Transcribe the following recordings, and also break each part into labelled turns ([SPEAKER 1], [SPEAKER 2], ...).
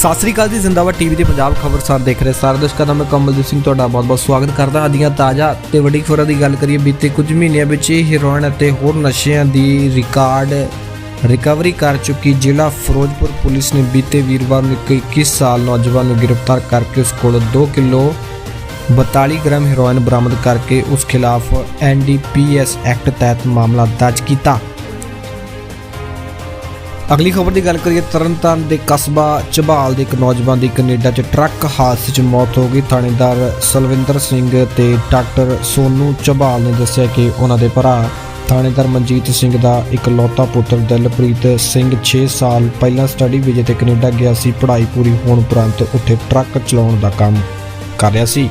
[SPEAKER 1] ਸਤਿ ਸ੍ਰੀ ਅਕਾਲ ਜੀ, ਜ਼ਿੰਦਾਬਾਦ ਟੀਵੀ ਦੇ ਪੰਜਾਬ ਖਬਰਸਾਰ ਦੇਖ ਰਹੇ ਸਾਰੇ ਦਰਸ਼ਕਾਂ ਦਾ ਮੈਂ ਕਮਲਦੀਪ ਸਿੰਘ ਤੁਹਾਡਾ ਬਹੁਤ-ਬਹੁਤ ਸਵਾਗਤ ਕਰਦਾ ਹਾਂ। ਦੀਆਂ ਤਾਜ਼ਾ ਤੇ ਵੱਡੀ ਖਬਰਾਂ ਦੀ ਗੱਲ ਕਰੀਏ, ਬੀਤੇ ਕੁਝ ਮਹੀਨਿਆਂ ਵਿੱਚ ਹੀ ਹੈਰੋਇਨ ਅਤੇ ਹੋਰ ਨਸ਼ਿਆਂ ਦੀ ਰਿਕਾਰਡ ਰਿਕਵਰੀ ਕਰ ਚੁੱਕੀ ਜ਼ਿਲ੍ਹਾ ਫਿਰੋਜ਼ਪੁਰ ਪੁਲਿਸ ਨੇ ਬੀਤੇ ਵੀਰਵਾਰ ਨੂੰ ਇੱਕ 21 ਸਾਲ ਨੌਜਵਾਨ ਨੂੰ ਗ੍ਰਿਫਤਾਰ ਕਰਕੇ ਉਸ ਕੋਲ 2 ਕਿਲੋ 42 ਗ੍ਰਾਮ ਹੀਰੋਇਨ ਬਰਾਮਦ ਕਰਕੇ ਉਸ ਖਿਲਾਫ ਐਨਡੀਪੀਐਸ ਐਕਟ ਤਹਿਤ ਮਾਮਲਾ ਦਰਜ ਕੀਤਾ। ਅਗਲੀ ਖਬਰ ਦੀ ਗੱਲ ਕਰੀਏ, ਤਰਨਤਾਰਨ ਦੇ ਕਸਬਾ ਝਬਾਲ ਦੇ ਇੱਕ ਨੌਜਵਾਨ ਦੀ ਕੈਨੇਡਾ 'ਚ ਟਰੱਕ ਹਾਦਸੇ 'ਚ ਮੌਤ ਹੋ ਗਈ। ਥਾਣੇਦਾਰ ਸਲਵਿੰਦਰ ਸਿੰਘ ਤੇ ਡਾਕਟਰ ਸੋਨੂ ਝਬਾਲ ਨੇ ਦੱਸਿਆ ਕਿ ਉਹਨਾਂ ਦੇ ਭਰਾ ਥਾਣੇਦਾਰ ਮਨਜੀਤ ਸਿੰਘ ਦਾ ਇਕਲੌਤਾ ਪੁੱਤਰ ਦਿਲਪ੍ਰੀਤ ਸਿੰਘ 6 ਸਾਲ ਪਹਿਲਾਂ ਸਟੱਡੀ ਵੀਜ਼ੇ ਤੇ ਕੈਨੇਡਾ ਗਿਆ ਸੀ। ਪੜ੍ਹਾਈ ਪੂਰੀ ਹੋਣ ਉਪਰੰਤ ਉੱਥੇ ਟਰੱਕ ਚਲਾਉਣ ਦਾ ਕੰਮ ਕਰ ਰਿਹਾ ਸੀ।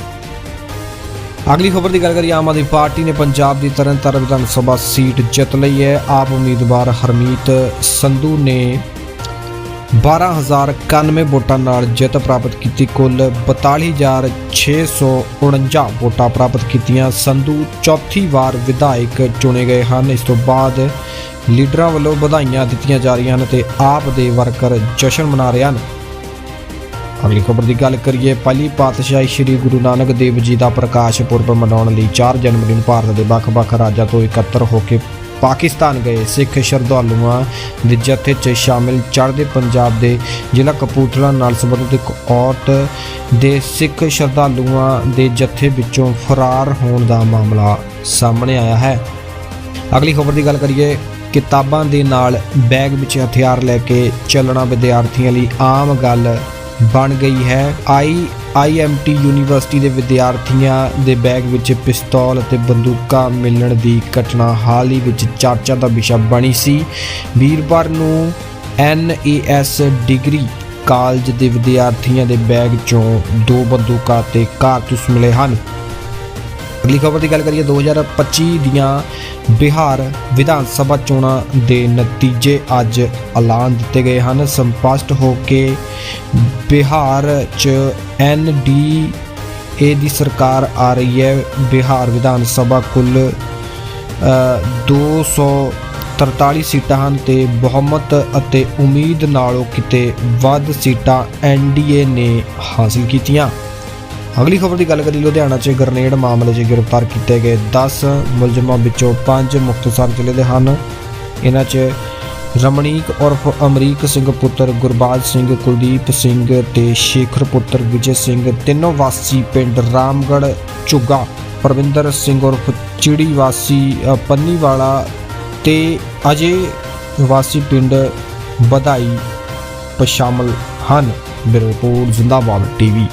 [SPEAKER 1] ਅਗਲੀ ਖਬਰ ਦੀ ਗੱਲ ਕਰੀਏ, ਆਮ ਆਦਮੀ ਪਾਰਟੀ ਨੇ ਪੰਜਾਬ ਦੀ ਤਰਨਤਾਰਨ ਵਿਧਾਨ ਸਭਾ ਸੀਟ ਜਿੱਤ ਲਈ ਹੈ। ਆਪ ਉਮੀਦਵਾਰ ਹਰਮੀਤ ਸੰਧੂ ਨੇ 12091 ਵੋਟਾਂ ਨਾਲ ਜਿੱਤ ਪ੍ਰਾਪਤ ਕੀਤੀ। ਕੁੱਲ 42649 ਵੋਟਾਂ ਪ੍ਰਾਪਤ ਕੀਤੀਆਂ। ਸੰਧੂ ਚੌਥੀ ਵਾਰ ਵਿਧਾਇਕ ਚੁਣੇ ਗਏ ਹਨ। ਇਸ ਤੋਂ ਬਾਅਦ ਲੀਡਰਾਂ ਵੱਲੋਂ ਵਧਾਈਆਂ ਦਿੱਤੀਆਂ ਜਾ ਰਹੀਆਂ ਹਨ ਤੇ ਆਪ ਦੇ ਵਰਕਰ ਜਸ਼ਨ ਮਨਾ ਰਹੇ ਹਨ। ਅਗਲੀ ਖਬਰ ਦੀ ਗੱਲ ਕਰੀਏ, ਪਹਿਲੀ ਪਾਤਸ਼ਾਹੀ ਸ੍ਰੀ ਗੁਰੂ ਨਾਨਕ ਦੇਵ ਜੀ ਦਾ ਪ੍ਰਕਾਸ਼ ਪੁਰਬ ਮਨਾਉਣ ਲਈ 4 ਜਨਵਰੀ ਨੂੰ ਭਾਰਤ ਦੇ ਵੱਖ-ਵੱਖ ਰਾਜਾਂ ਤੋਂ ਇਕੱਤਰ ਹੋ ਕੇ ਪਾਕਿਸਤਾਨ ਗਏ। ਸਿੱਖ ਸ਼ਰਧਾਲੂਆਂ ਦੇ ਜਥੇ 'ਚ ਸ਼ਾਮਿਲ ਚੜ੍ਹਦੇ ਪੰਜਾਬ ਦੇ ਜ਼ਿਲ੍ਹਾ ਕਪੂਰਥਲਾ ਨਾਲ ਸੰਬੰਧਿਤ ਇੱਕ ਔਰਤ ਦੇ ਸਿੱਖ ਸ਼ਰਧਾਲੂਆਂ ਦੇ ਜਥੇ ਵਿੱਚੋਂ ਫਰਾਰ ਹੋਣ ਦਾ ਮਾਮਲਾ ਸਾਹਮਣੇ ਆਇਆ ਹੈ। ਅਗਲੀ ਖਬਰ ਦੀ ਗੱਲ ਕਰੀਏ, ਕਿਤਾਬਾਂ ਦੇ ਨਾਲ ਬੈਗ ਵਿੱਚ ਹਥਿਆਰ ਲੈ ਕੇ ਚੱਲਣਾ ਵਿਦਿਆਰਥੀਆਂ ਲਈ ਆਮ ਗੱਲ ਬਣ ਗਈ ਹੈ। ਆਈ ਆਈਐਮਟੀ ਯੂਨੀਵਰਸਿਟੀ ਦੇ ਵਿਦਿਆਰਥੀਆਂ ਦੇ ਬੈਗ ਵਿੱਚ ਪਿਸਤੌਲ ਅਤੇ ਬੰਦੂਕਾਂ ਮਿਲਣ ਦੀ ਘਟਨਾ ਹਾਲ ਹੀ ਵਿੱਚ ਚਰਚਾ ਦਾ ਵਿਸ਼ਾ ਬਣੀ ਸੀ। ਵੀਰਵਾਰ ਨੂੰ ਐਨਏਐਸ ਡਿਗਰੀ ਕਾਲਜ ਦੇ ਵਿਦਿਆਰਥੀਆਂ ਦੇ ਬੈਗ 'ਚੋਂ ਦੋ ਬੰਦੂਕਾਂ ਤੇ ਕਾਰਤੂਸ ਮਿਲੇ ਹਨ। ਅਗਲੀ ਖਬਰ ਦੀ ਗੱਲ ਕਰੀਏ 2025 ਦੀਆਂ ਬਿਹਾਰ ਵਿਧਾਨ ਸਭਾ ਚੋਣਾਂ ਦੇ ਨਤੀਜੇ ਅੱਜ ਐਲਾਨ ਦਿੱਤੇ ਗਏ ਹਨ। ਸੰਪਸ਼ਟ ਹੋ ਕੇ ਬਿਹਾਰ 'ਚ ਐਨਡੀ ਏ ਦੀ ਸਰਕਾਰ ਆ ਰਹੀ ਹੈ। ਬਿਹਾਰ ਵਿਧਾਨ ਸਭਾ ਕੁੱਲ ਅ, 243 ਸੀਟਾਂ ਹਨ ਤੇ ਬਹੁਮਤ ਅਤੇ ਉਮੀਦ ਨਾਲੋਂ ਕਿਤੇ ਵੱਧ ਸੀਟਾਂ ਐਨਡੀਏ ਨੇ ਹਾਸਲ ਕੀਤੀਆਂ। ਅਗਲੀ ਖਬਰ ਦੀ ਗੱਲ ਕਰੀ ਲੁਧਿਆਣਾ 'ਚ ਗ੍ਰਨੇਡ ਮਾਮਲੇ 'ਚ ਗ੍ਰਿਫਤਾਰ ਕੀਤੇ ਗਏ 10 ਮੁਲਜ਼ਮਾਂ ਵਿੱਚੋਂ 5 ਮੁਖਤਸਰ ਜ਼ਿਲ੍ਹੇ ਦੇ ਹਨ। ਇਹਨਾਂ 'ਚ ਰਮਣੀਕ ਉਰਫ ਅਮਰੀਕ ਸਿੰਘ ਪੁੱਤਰ ਗੁਰਬਾਜ ਸਿੰਘ, ਕੁਲਦੀਪ ਸਿੰਘ ਤੇ ਸ਼ੇਖਰ ਪੁੱਤਰ ਵਿਜੇ ਸਿੰਘ, ਤਿੰਨੋਂ ਵਾਸੀ ਪਿੰਡ ਰਾਮਗੜ੍ਹ ਝੁੱਗਾ, ਪਰਵਿੰਦਰ ਸਿੰਘ ਉਰਫ ਚਿੜੀ ਵਾਸੀ ਪੰਨੀਵਾਲਾ ਤੇ ਅਜੇ ਵਾਸੀ ਪਿੰਡ ਵਧਾਈ ਸ਼ਾਮਲ ਹਨ। Bureau report, Zindabad TV.